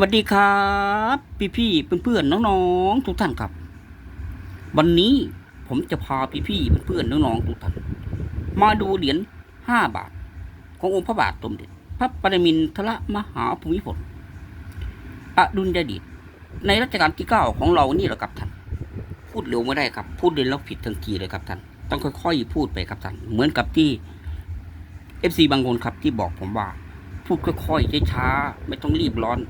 สวัสดีครับ พี่พี่เพื่อนๆน้องๆทุกท่านครับ วันนี้ผมจะพาพี่พี่เพื่อนๆน้องๆทุกท่านมาดูเหรียญห้าบาท ขององค์พระบาทสมเด็จพระปรมินทรมหาภูมิพลอดุลยเดชในรัชกาลที่เก้าของเรานี่แหละครับท่าน พูดเร็วไม่ได้ครับ พูดเร็วแล้วผิดทันทีเลยครับท่าน ต้องค่อยๆพูดไปครับท่าน เหมือนกับที่เอฟซีบางคนครับที่บอกผมว่า พูดค่อยๆช้าๆไม่ต้องรีบร้อน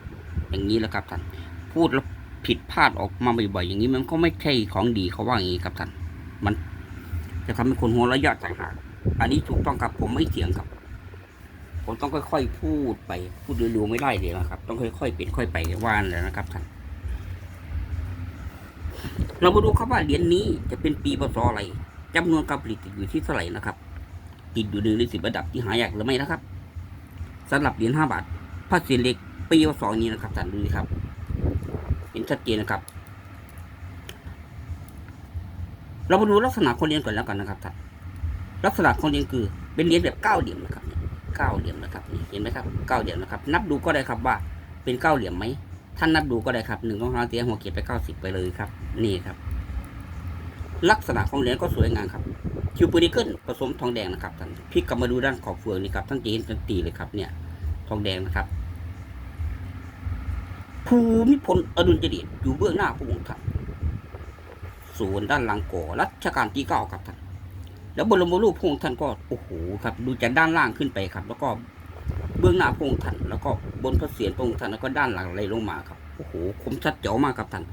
อย่างนี้แหละครับท่าน พูดแล้วผิดพลาดออกมาบ่อยๆอย่างนี้มันก็ไม่ใช่ของดีเขาว่าอย่างนี้ครับท่าน มันจะทำให้คนหัวระยะต่างหากอันนี้ถูกต้องครับผมไม่เถียงครับ ผมต้องค่อยๆพูดไป พูดเร็วๆไม่ได้เลยนะครับ ต้องค่อยๆเป็นค่อยไปว่านเลยนะครับท่าน เรามาดูครับว่าเหรียญนี้จะเป็นปีพศอะไรจำนวนการผลิตอยู่ที่เท่าไหร่นะครับ ติดอยู่หนึ่งในสิบระดับที่หายากหรือไม่นะครับสำหรับเหรียญห้าบาทพระเศษเล็ก ปีพศนี้นะครับท่านดูสิครับ เห็นชัดเจนนะครับ เรามาดูลักษณะคนเรียนก่อนแล้วกันนะครับท่านลักษณะคนเรียนคือ เป็นเรียญแบบเก้าเหลี่ยมนะครับเนี่ยเก้าเหลี่ยมนะครับเห็นไหมครับเก้าเหลี่ยมนะครับ นับดูก็ได้ครับว่า เป็นเก้าเหลี่ยมไหมท่านนับดูก็ได้ครับหนึ่งสองสามสี่ห้าหัวเกียรไปเก้าสิบไปเลยครับ นี่ครับ ลักษณะของเหรียญก็สวยงามครับคิวปูนิเกิลผสมทองแดงนะครับท่านพี่กลับมาดูด้านขอบเฟืองนี่ครับท่านจะเห็นทันทีเลยครับ เนี่ย ทองแดงนะครับ ภูมิพลอดุลยเดชอยู่เบื้องหน้าพระองค์ท่านส่วนด้านหลังก่อรัชกาลที่เก้าครับท่านแล้วบรมรูปพระองค์ท่านก็โอ้โหครับ ดูจากด้านล่างขึ้นไปครับ แล้วก็เบื้องหน้าพระองค์ท่านแล้วก็บนพระเศียรพระองค์ท่านแล้วก็ด้านหลังไหลลงมาครับโอ้โหคมชัดเจ๋วมากครับท่าน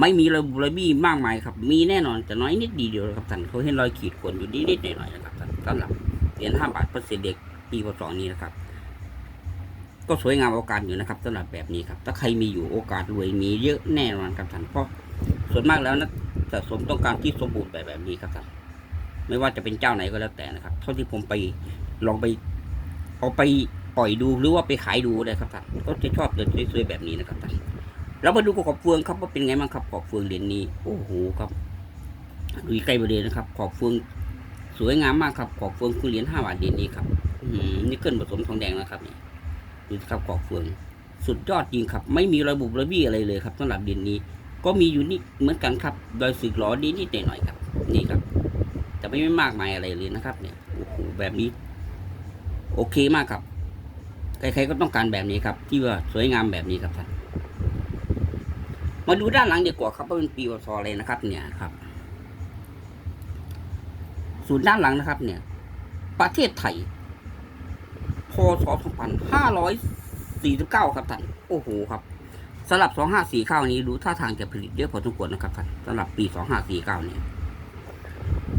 ไม่มีระบุระบี้มากมายครับ มีแน่นอนแต่น้อยนิดดีเดียวครับท่านเขาเห็นรอยขีดข่วนอยู่นิดๆหน่อยๆนะครับท่านสำหรับเหรียญห้าบาทพระเศษเด็กปีพศนี้นะครับ ก็สวยงามโอกาสอยู่นะครับสำหรับแบบนี้ครับ ถ้าใครมีอยู่โอกาสรวยมีเยอะแน่นอนครับท่านเพราะส่วนมากแล้วนะสะสมต้องการที่สมบูรณ์แบบแบบนี้ครับท่านไม่ว่าจะเป็นเจ้าไหนก็แล้วแต่นะครับ เท่าที่ผมไปลองไปเอาไปปล่อยดูหรือว่าไปขายดูเลยครับท่านก็จะชอบเดินสวยๆแบบนี้นะครับท่านเรามาดูขอบเฟืองครับว่าเป็นไงบ้างครับขอบเฟืองเหรียญนี้โอ้โหครับดูใกล้บริเวณนะครับ ขอบเฟืองสวยงามมากครับขอบเฟืองคือเหรียญห้าบาทเหรียญนี้ครับอืมนี่เกิลผสมทองแดงนะครับนี่ ดูสิครับกอกเฟืองสุดยอดจริงครับ ไม่มีระบุระบี้อะไรเลยครับสำหรับดินนี้ ก็มีอยู่นี่เหมือนกันครับ โดยสึกหลอดีนิดๆหน่อยๆครับ นี่ครับ แต่ไม่ไม่มากมายอะไรเลยนะครับ เนี่ยโอ้โหแบบนี้ โอเคมากครับใครๆก็ต้องการแบบนี้ครับ ที่ว่าสวยงามแบบนี้ครับท่านมาดูด้านหลังดีกว่าครับว่าเป็นปีวศอะไรนะครับ เนี่ยครับส่วนด้านหลังนะครับ เนี่ย ประเทศไทย ศ2549 ครับท่านโอ้โหครับสำหรับ 2549 นี้ดูท่าทางจะผลิตเยอะพอสมควรนะครับท่านสำหรับปี 2549เนี่ย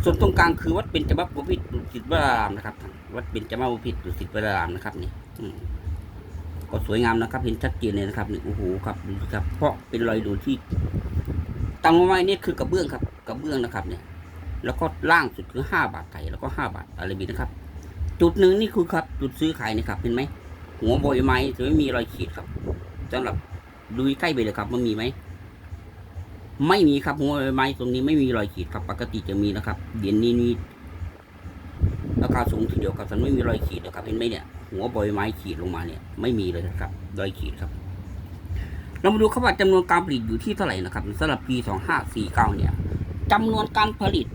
ส่วนตรงกลางคือวัดเป็นจมาบพิตรดุสิตวรารามนะครับท่านวัดเป็นจมาบพิตรดุสิตวรารามนะครับนี่ก็สวยงามนะครับ เห็นชัดเจนเลยนะครับนี่โอ้โหครับดูครับ เพราะเป็นรอยดูที่ตามลงมาเนี่คือกระเบื้องครับกระเบื้องนะครับ เนี่ย แล้วก็ล่างสุดคือห้าบาทไทยแล้วก็ห้าบาทอารบีนะครับ จุดหนึ่งนี่คือครับ จุดซื้อขายนะครับเห็นไหมหัวโบยไม้จะไม่มีรอยขีดครับสำหรับดูใกล้ไปเลยครับมันมีไหมไม่มีครับหัวโบยไม้ตรงนี้ไม่มีรอยขีดครับปกติจะมีนะครับเหรียญนี้นี่ราคาสูงทีเดียวครับแต่ไม่มีรอยขีดนะครับเห็นไหมเนี่ย หัวโบยไม้ขีดลงมาเนี่ย ไม่มีเลยนะครับรอยขีดครับ เรามาดูครับว่าจำนวนการผลิตอยู่ที่เท่าไหร่นะครับสำหรับปีสองห้าสี่เก้าเนี่ยจำนวนการผลิต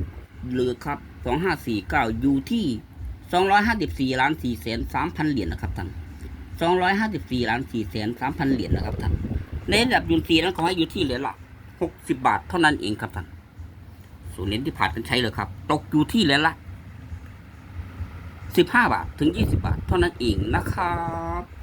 เหลือครับสองห้าสี่เก้าอยู่ที่ สองร้อยห้าสิบสี่ล้านสี่แสนสามพันเหรียญนะครับท่านสองร้อยห้าสิบสี่ล้านสี่แสนสามพันเหรียญนะครับท่าน ในระดับยูนซีนั้นขอให้อยู่ที่เหรียญละหกสิบบาทเท่านั้นเองครับท่านส่วนเหรียญที่ผ่านกันใช้เลยครับ ตกอยู่ที่เหรียญละสิบห้าบาทถึงยี่สิบาทเท่านั้นเองนะครับ